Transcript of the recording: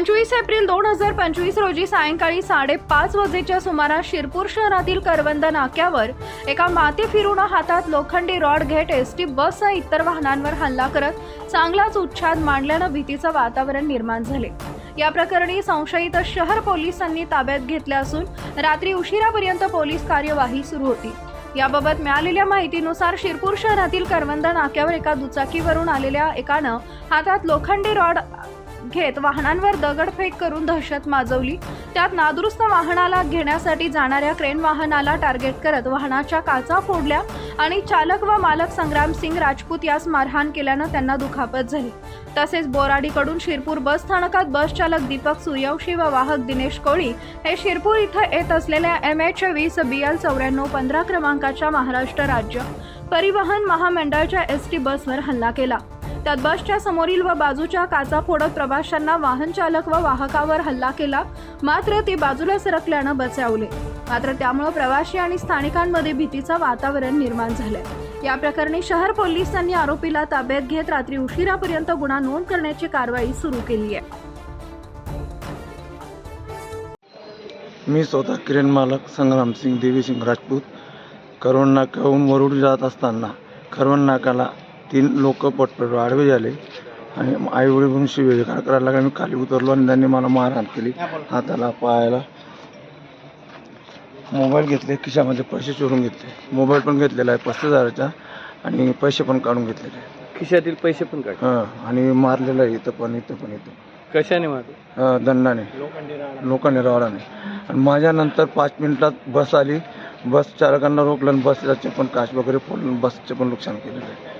पंचवीस एप्रिल दोन हजार पंचवीस रोजी सायंकाळी साडेपाच वाजेच्या सुमारास शिरपूर शहरातील करवंद नाक्यावर एका माती फिरून हातात लोखंडी रॉड घेत एस टी बससह इतर वाहनांवर हल्ला करत चांगलाच उच्छाद मांडल्यानं भीतीचं वातावरण निर्माण झाले. या प्रकरणी संशयित शहर पोलिसांनी ताब्यात घेतले असून रात्री उशिरापर्यंत पोलीस कार्यवाही सुरू होती. याबाबत मिळालेल्या माहितीनुसार शिरपूर शहरातील करवंद नाक्यावर एका दुचाकीवरून आलेल्या एकानं हातात लोखंडी रॉड घेत वाहनांवर दगडफेक करून दहशत माजवली. त्यात नादुरुस्त वाहनाला घेण्यासाठी जाणाऱ्या क्रेन वाहनाला टार्गेट करत वाहनाच्या काचा फोडल्या आणि चालक व मालक संग्राम सिंग राजपूत यास मारहाण केल्यानं त्यांना दुखापत झाली. तसेच बोराडीकडून शिरपूर बस स्थानकात बस चालक दीपक सूर्यवंशी व वाहक दिनेश कोळी हे शिरपूर इथं येत असलेल्या एम एच वीस बी एल चौऱ्याण्णव पंधरा क्रमांकाच्या महाराष्ट्र राज्य परिवहन महामंडळाच्या एस टी बसवर हल्ला केला. त्यात बसच्या समोरील व बाजूच्या काचा फोडत प्रवाशांना वाहन चालक व वाहकावर हल्ला केला. मात्र ते बाजूला सरकल्यानं बचावले. मात्र त्यामुळे प्रवासी आणि स्थानिकांमध्ये भीतीचं वातावरण निर्माण झालंय. या प्रकरणी शहर पोलिसांनी आरोपीला ताब्यात घेत रात्री उशिरापर्यंत गुन्हा नोंद करण्याची कारवाई सुरू केली आहे. मी स्वतः किरण मालक संग्राम सिंग देवी सिंग राजपूत. करवण नाक्याहून वरुड जात असताना करवण नाकाला तीन लोक पटपट आडवे झाले. आणि आईवडील म्हणून शिवेगाळ करायला लागले. मी खाली उतरलो आणि त्यांनी मला मारहाण केली हाताला पायाला. मोबाईल घेतले खिशामध्ये पैसे चोरून घेतले. मोबाईल पण घेतलेला आहे पस्तीस हजाराचा. आणि पैसे पण काढून घेतलेले आहे. खिशातील पैसे पण काढ हं आणि मारलेलं आहे इथं पण इथं पण इथं. कशाने मारले? अं, दंडाने. लोकांनी रावडाने आणि माझ्यानंतर पाच मिनिटात बस आली. बस चालकांना रोखलं आणि बसचे पण काच वगैरे फोडून बसचे पण नुकसान केलेलं आहे.